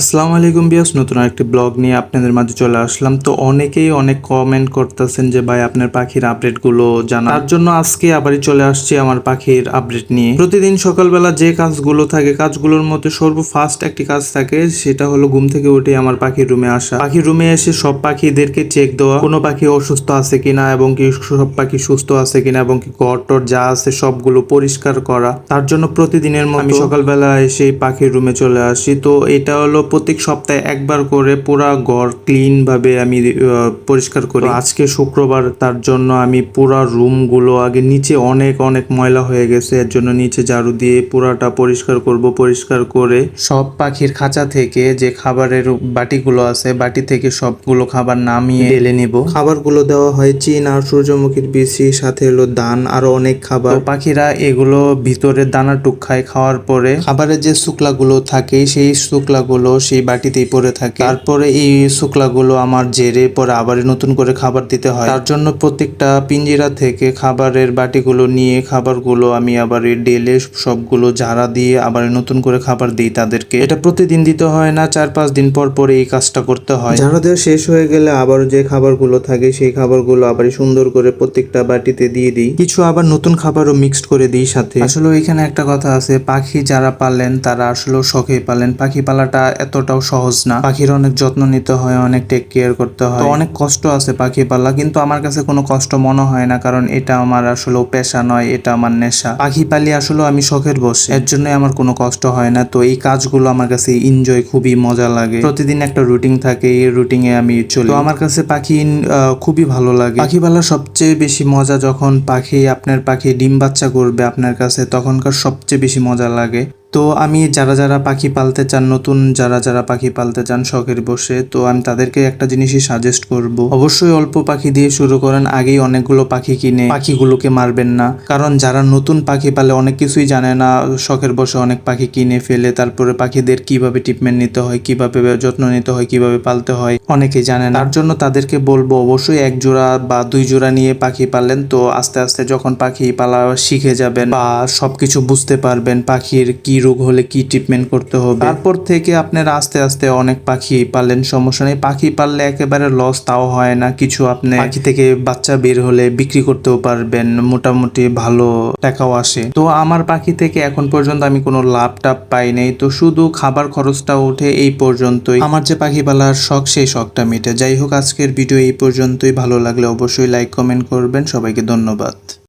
আসসালামু আলাইকুম বিয়াস নতুন একটি ব্লগ নিয়ে আপনাদের মাঝে চলে আসলাম। তো অনেকেই অনেক কমেন্ট করতেছেন যে, ভাই, আপনার পাখির আপডেটগুলো জানা তার জন্য আজকে আবারই চলে আসছি আমার পাখির আপডেট নিয়ে। প্রতিদিন সকালবেলা যে কাজগুলো থাকে, কাজগুলোর মধ্যে সর্ব ফার্স্ট একটি কাজ থাকে, সেটা হলো ঘুম থেকে উঠে আমার পাখির রুমে আসা। পাখির রুমে এসে সব পাখিদেরকে চেক দেওয়া, কোনো পাখি অসুস্থ আছে কিনা এবং কি সব পাখি সুস্থ আছে কিনা এবং কি টর যা আছে সবগুলো পরিষ্কার করা। তার জন্য প্রতিদিনের আমি সকালবেলা এসে পাখির রুমে চলে আসি। তো এটা হলো প্রত্যেক সপ্তাহে একবার করে পুরা ঘর ক্লিন ভাবে আমি পরিষ্কার করি। আজকে শুক্রবার তার জন্য আমি পুরা রুমগুলো আগে নিচে অনেক অনেক ময়লা হয়ে গেছে। এর জন্য নিচে ঝাড়ু দিয়ে পুরাটা পরিষ্কার করব পরিষ্কার করে সব পাখির খাঁচা থেকে যে খাবারের বাটিগুলো আছে বাটি থেকে সবগুলো খাবার নামিয়ে ঢেলে নিব। খাবারগুলো দেওয়া হয় চীন আর সূর্যমুখীর বিচি সাথে হলো দান আরও অনেক খাবার। পাখিরা এগুলো ভিতরে দানা টুক খায় খাওয়ার পরে খাবারের যে শুক্লাগুলো থাকে সেই শুক্লাগুলো সেই বাটিতেই পড়ে থাকে। তারপরে এই শুক্লাগুলো আমার জেরে পরে আবার নতুন করে খাবার দিতে হয়। তার জন্য প্রত্যেকটা পিঞ্জিরা থেকে খাবারের বাটিগুলো নিয়ে খাবারগুলো আমি আবার ডেলে সবগুলো ঝাড়া দিয়ে আবার নতুন করে খাবার দিই তাদেরকে। এটা প্রতিদিন দিতে হয় না চার পাঁচ দিন পর পরে এই কাজটা করতে হয়। ঝাড়া দেওয়া শেষ হয়ে গেলে আবার যে খাবারগুলো থাকে সেই খাবারগুলো আবার সুন্দর করে প্রত্যেকটা বাটিতে দিয়ে দিই। কিছু আবার নতুন খাবারও মিক্সড করে দিই সাথে। আসলে এখানে একটা কথা আছে পাখি যারা পালেন তারা আসলে শখে পালেন। পাখি পালাটা এতটাও সহজ না। পাখির অনেক যত্ন নিতে হয়, অনেক টেক কেয়ার করতে হয়। অনেক কষ্ট আছে পাখি পালা কিন্তু আমার কাছে কোনো কষ্ট মনে হয় না, কারণ এটা আমার আসলে পেশা নয়, এটা আমার নেশা। পাখি পালি আসলে আমি শখের বসে, এর জন্য আমার কোনো কষ্ট হয় না। তো এই কাজগুলো আমার কাছে এনজয় খুবই মজা লাগে। প্রতিদিন একটা রুটিন থাকে, এই রুটিনে আমি চলি। তো আমার কাছে পাখি খুবই ভালো লাগে। পাখি পালা সবচেয়ে বেশি মজা যখন পাখি, আপনার পাখি ডিম বাচ্চা করবে আপনার কাছে, তখনকার সবচেয়ে বেশি মজা লাগে। তো আমি যারা যারা পাখি পালতে চান, নতুন যারা যারা পাখি পালতে চান শখের বসে, তো আমি তাদেরকে একটা জিনিসই সাজেস্ট করব। অবশ্যই অল্প পাখি দিয়ে শুরু করেন, আগেই অনেকগুলো পাখি কিনে পাখিগুলোকে মারবেন না। কারণ যারা নতুন পাখি পালে অনেক কিছুই জানে না, শখের বসে অনেক পাখি কিনে ফেলে, তারপরে পাখিদের কীভাবে ট্রিটমেন্ট নিতে হয়, কীভাবে যত্ন নিতে হয়, কীভাবে পালতে হয় অনেকেই জানে না। তার জন্য তাদেরকে বলব, অবশ্যই এক জোড়া বা দুই জোড়া নিয়ে পাখি পালেন। তো আস্তে আস্তে যখন পাখি পালা শিখে যাবেন বা সবকিছু বুঝতে পারবেন, পাখির কি রোগ হলে কি ট্রিটমেন্ট করতে হবে? তারপর থেকে আপনারা আস্তে আস্তে অনেক পাখি পালেন সমস্যা নেই। পাখি পাললে একেবারে লস তাও হয় না। কিছু আপনি পাখি থেকে বাচ্চা বের হলে বিক্রি করতেও পারবেন মোটামুটি ভালো টাকাও আসে। তো আমার পাখি থেকে এখন পর্যন্ত আমি কোনো লাভ টাভ পাই নাই। তো শুধু খাবার খরচটা উঠে এই পর্যন্তই। আমার যে পাখি পালার শখ সেই শখটা মেটে। যাই হোক আজকের ভিডিও এই পর্যন্তই। ভালো লাগলে অবশ্যই লাইক কমেন্ট করবেন। সবাইকে ধন্যবাদ।